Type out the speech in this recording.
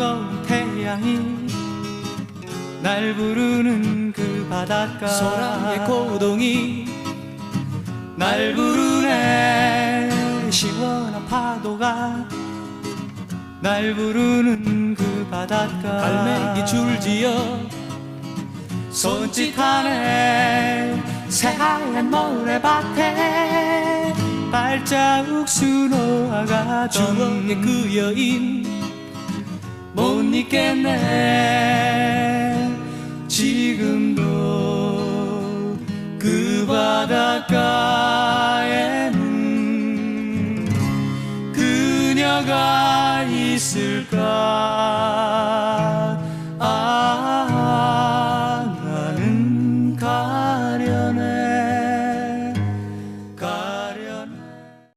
뜨거운 태양이 날 부르는 그 바닷가. 소랑의 고동이 날 부르네. 시원한 파도가 날 부르는 그 바닷가. 갈매기 줄지어 손짓하네. 새하얀 모래밭에 발자국 수놓아가던 추억의 그 여인 못 잊겠네 지금도 그 바닷가에는 그녀가 있을까